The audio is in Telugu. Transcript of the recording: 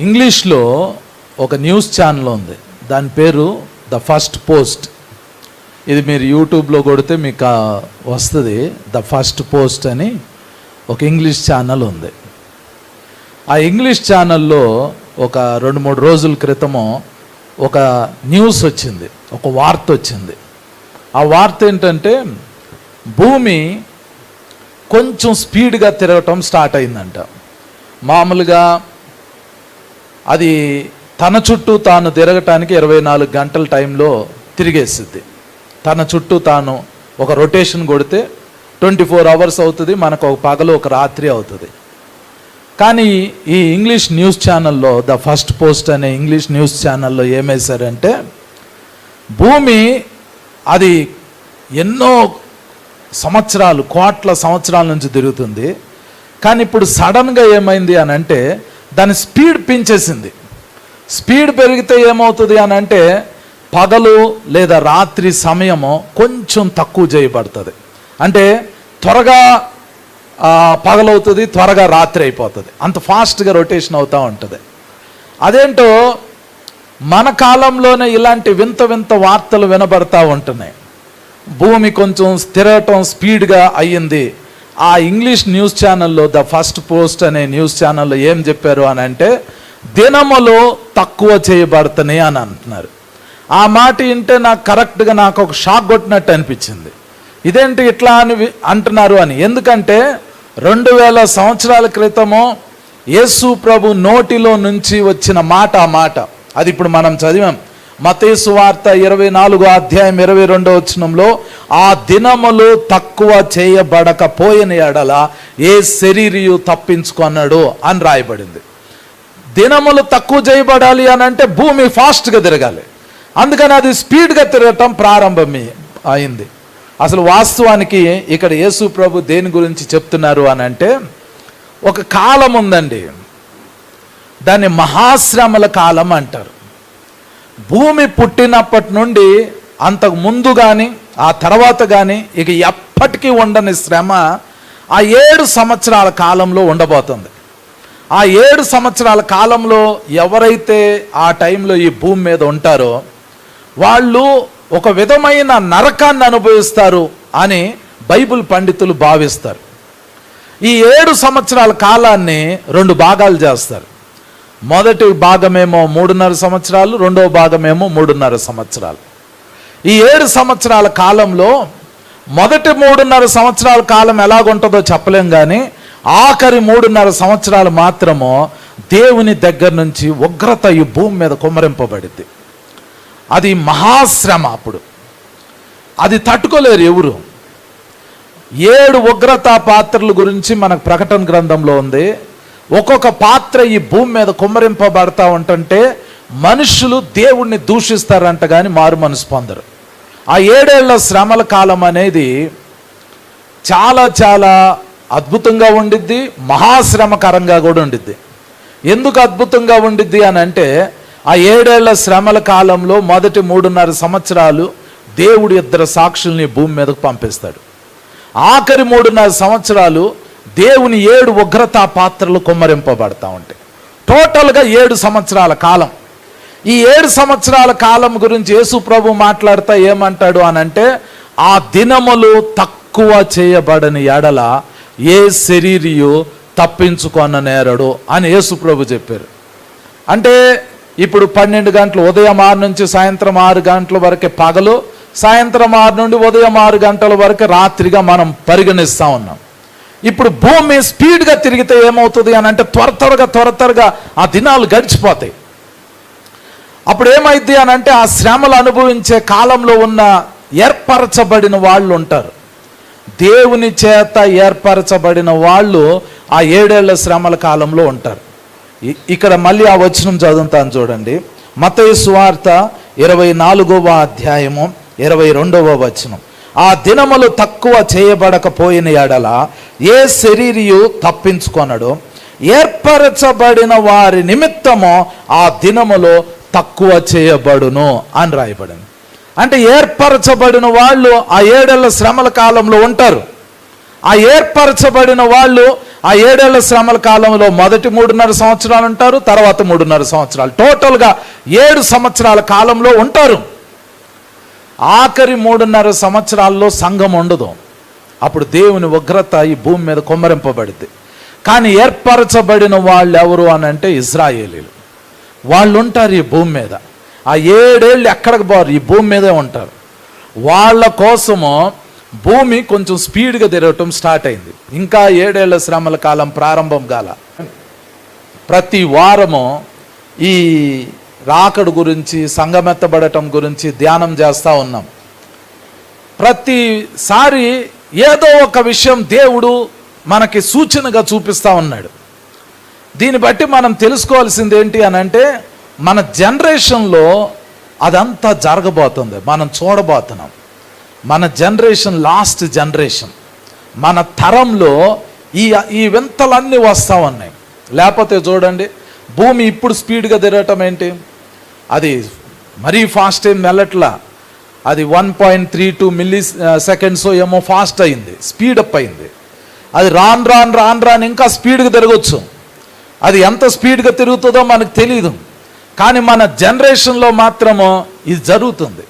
ఇంగ్లీష్లో ఒక న్యూస్ ఛానల్ ఉంది. దాని పేరు ద ఫస్ట్ పోస్ట్. ఇది మీరు యూట్యూబ్లో కొడితే మీకు వస్తుంది. ద ఫస్ట్ పోస్ట్ అని ఒక ఇంగ్లీష్ ఛానల్ ఉంది. ఆ ఇంగ్లీష్ ఛానల్లో ఒక రెండు మూడు రోజుల క్రితము ఒక న్యూస్ వచ్చింది. ఒక వార్త వచ్చింది. ఆ వార్త ఏంటంటే భూమి కొంచెం స్పీడ్గా తిరగటం స్టార్ట్ అయిందంట. మామూలుగా అది తన చుట్టూ తాను తిరగటానికి ఇరవై నాలుగు గంటల టైంలో తిరిగేస్తుంది తన చుట్టూ తాను ఒక రొటేషన్ కొడితే ట్వంటీ ఫోర్ అవర్స్ అవుతుంది మనకు ఒక పగలు ఒక రాత్రి అవుతుంది. కానీ ఈ ఇంగ్లీష్ న్యూస్ ఛానల్లో ద ఫస్ట్ పోస్ట్ అనే ఇంగ్లీష్ న్యూస్ ఛానల్లో ఏమేశారంటే భూమి అది ఎన్నో సంవత్సరాలు కోట్ల సంవత్సరాల నుంచి తిరుగుతుంది. కానీ ఇప్పుడు సడన్గా ఏమైంది అని అంటే దాని స్పీడ్ పెంచేసింది. స్పీడ్ పెరిగితే ఏమవుతుంది అని అంటే పగలు లేదా రాత్రి సమయము కొంచెం తక్కువ చేయబడుతుంది. అంటే త్వరగా పగలవుతుంది త్వరగా రాత్రి అయిపోతుంది. అంత ఫాస్ట్గా రొటేషన్ అవుతూ ఉంటుంది. అదేంటో మన కాలంలోనే ఇలాంటి వింత వింత వార్తలు వినబడతా ఉంటున్నాయి. భూమి కొంచెం స్థిరటం స్పీడ్గా అయ్యింది. ఆ ఇంగ్లీష్ న్యూస్ ఛానల్లో ద ఫస్ట్ పోస్ట్ అనే న్యూస్ ఛానల్లో ఏం చెప్పారు అని అంటే దినములో తక్కువ చేయబడుతున్నాయి అని అంటున్నారు. ఆ మాట వింటే నాకు కరెక్ట్గా నాకు ఒక షాక్ కొట్టినట్టు అనిపించింది. ఇదేంటి ఇట్లా అని అంటున్నారు అని. ఎందుకంటే రెండు వేల సంవత్సరాల క్రితము యేసు ప్రభు నోటిలో నుంచి వచ్చిన మాట ఆ మాట. అది ఇప్పుడు మనం చదివాం. మతేసు వార్త ఇరవై నాలుగు అధ్యాయం ఇరవై రెండో వచనంలో ఆ దినములు తక్కువ చేయబడకపోయిన ఎడల ఏ శరీరియు తప్పించుకున్నాడు అని రాయబడింది. దినములు తక్కువ చేయబడాలి అని అంటే భూమి ఫాస్ట్గా తిరగాలి. అందుకని అది స్పీడ్గా తిరగటం ప్రారంభం అయింది. అసలు వాస్తవానికి ఇక్కడ యేసు ప్రభు దేని గురించి చెప్తున్నారు అని అంటే ఒక కాలం ఉందండి. దాన్ని మహాశ్రమల కాలం అంటారు. భూమి పుట్టినప్పటి నుండి అంతకు ముందు కానీ ఆ తర్వాత కానీ ఇక ఎప్పటికీ ఉండని శ్రమ ఆ ఏడు సంవత్సరాల కాలంలో ఉండబోతుంది. ఆ ఏడు సంవత్సరాల కాలంలో ఎవరైతే ఆ టైంలో ఈ భూమి మీద ఉంటారో వాళ్ళు ఒక విధమైన నరకాన్ని అనుభవిస్తారు అని బైబిల్ పండితులు భావిస్తారు. ఈ ఏడు సంవత్సరాల కాలాన్ని రెండు భాగాలు చేస్తారు. మొదటి భాగమేమో మూడున్నర సంవత్సరాలు రెండవ భాగమేమో మూడున్నర సంవత్సరాలు. ఈ ఏడు సంవత్సరాల కాలంలో మొదటి మూడున్నర సంవత్సరాల కాలం ఎలాగుంటుందో చెప్పలేం కానీ ఆఖరి మూడున్నర సంవత్సరాలు మాత్రము దేవుని దగ్గర నుంచి ఉగ్రత ఈ భూమి మీద కుమ్మరింపబడింది. అది మహాశ్రమ అప్పుడు. అది తట్టుకోలేరు ఎవరు. ఏడు ఉగ్రత పాత్రల గురించి మనకు ప్రకటన గ్రంథంలో ఉంది. ఒక్కొక్క పాత్ర ఈ భూమి మీద కుమ్మరింపబడతా ఉంటుంటే మనుషులు దేవుణ్ణి దూషిస్తారంట కానీ మారు మనసు పొందరు ఆ ఏడేళ్ళ శ్రమల కాలం అనేది చాలా చాలా అద్భుతంగా ఉండిద్ది మహాశ్రమకరంగా కూడా ఉండిద్ది. ఎందుకు అద్భుతంగా ఉండిద్ది అని అంటే ఆ ఏడేళ్ళ శ్రమల కాలంలో మొదటి మూడున్నర సంవత్సరాలు దేవుడు ఇద్దరు సాక్షుల్ని భూమి మీదకు పంపిస్తాడు. ఆఖరి మూడున్నర సంవత్సరాలు దేవుని ఏడు ఉగ్రతా పాత్రలు కుమ్మరింపబడతా ఉంటాయి. టోటల్గా ఏడు సంవత్సరాల కాలం. ఈ ఏడు సంవత్సరాల కాలం గురించి యేసు ప్రభు మాట్లాడుతా ఏమంటాడు అనంటే ఆ దినములు తక్కువ చేయబడని ఎడల ఏ శరీరియు తప్పించుకొన నేరడు అని యేసు ప్రభు చెప్పారు. అంటే ఇప్పుడు పన్నెండు గంటలు ఉదయం ఆరు నుంచి సాయంత్రం ఆరు గంటల వరకే పగలు సాయంత్రం ఆరు నుండి ఉదయం ఆరు గంటల వరకు రాత్రిగా మనం పరిగణిస్తూ ఉన్నాం. ఇప్పుడు భూమి స్పీడ్గా తిరిగితే ఏమవుతుంది అని అంటే త్వర త్వరగా త్వర త్వరగా ఆ దినాలు గడిచిపోతాయి. అప్పుడు ఏమైంది అని అంటే ఆ శ్రమలు అనుభవించే కాలంలో ఉన్న ఏర్పరచబడిన వాళ్ళు ఉంటారు. దేవుని చేత ఏర్పరచబడిన వాళ్ళు ఆ ఏడేళ్ళ శ్రమల కాలంలో ఉంటారు. ఇక్కడ మళ్ళీ ఆ వచనం చదువుతాను చూడండి. మతయ సువార్త ఇరవై నాలుగవ అధ్యాయము ఇరవై రెండవ వచనం. ఆ దినములు తక్కువ చేయబడకపోయిన ఎడల ఏ శరీరియు తప్పించుకొనడు. ఏర్పరచబడిన వారి నిమిత్తము ఆ దినములో తక్కువ చేయబడును అని రాయబడింది. అంటే ఏర్పరచబడిన వాళ్ళు ఆ ఏడేళ్ళ శ్రమల కాలంలో ఉంటారు. ఆ ఏర్పరచబడిన వాళ్ళు ఆ ఏడేళ్ళ శ్రమల కాలంలో మొదటి మూడున్నర సంవత్సరాలు ఉంటారు తర్వాత మూడున్నర సంవత్సరాలు. టోటల్గా ఏడు సంవత్సరాల కాలంలో ఉంటారు. ఆఖరి మూడున్నర సంవత్సరాల్లో సంఘం ఉండదు. అప్పుడు దేవుని ఉగ్రత ఈ భూమి మీద కొమ్మరింపబడింది. కానీ ఏర్పరచబడిన వాళ్ళు ఎవరు అని అంటే ఇజ్రాయేలీలు. వాళ్ళు ఉంటారు ఈ భూమి మీద. ఆ ఏడేళ్ళు ఎక్కడికి పోరు? ఈ భూమి మీదే ఉంటారు. వాళ్ళ కోసము భూమి కొంచెం స్పీడ్గా తిరగటం స్టార్ట్ అయింది. ఇంకా ఏడేళ్ళ శ్రమల కాలం ప్రారంభం కాల. ప్రతి వారము ఈ రాకడు గురించి సంగమెత్తబడటం గురించి ధ్యానం చేస్తూ ఉన్నాం. ప్రతిసారి ఏదో ఒక విషయం దేవుడు మనకి సూచనగా చూపిస్తూ ఉన్నాడు. దీన్ని బట్టి మనం తెలుసుకోవాల్సింది ఏంటి అని అంటే మన జనరేషన్లో అదంతా జరగబోతుంది. మనం చూడబోతున్నాం. మన జనరేషన్ లాస్ట్ జనరేషన్. మన తరంలో ఈ ఈ వింతలన్నీ వస్తూ ఉన్నాయి. లేకపోతే చూడండి భూమి ఇప్పుడు స్పీడ్గా తిరగటం ఏంటి? అది మరీ ఫాస్ట్ ఏం వెళ్ళట్లా అది one point three two milliseconds ఏమో ఫాస్ట్ అయింది స్పీడ్ అప్ అయింది. అది రాన్ రాన్ రాన్ రాన్ ఇంకా స్పీడ్గా తిరగచ్చు. అది ఎంత స్పీడ్గా తిరుగుతుందో మనకు తెలియదు కానీ మన జనరేషన్లో మాత్రము ఇది జరుగుతుంది.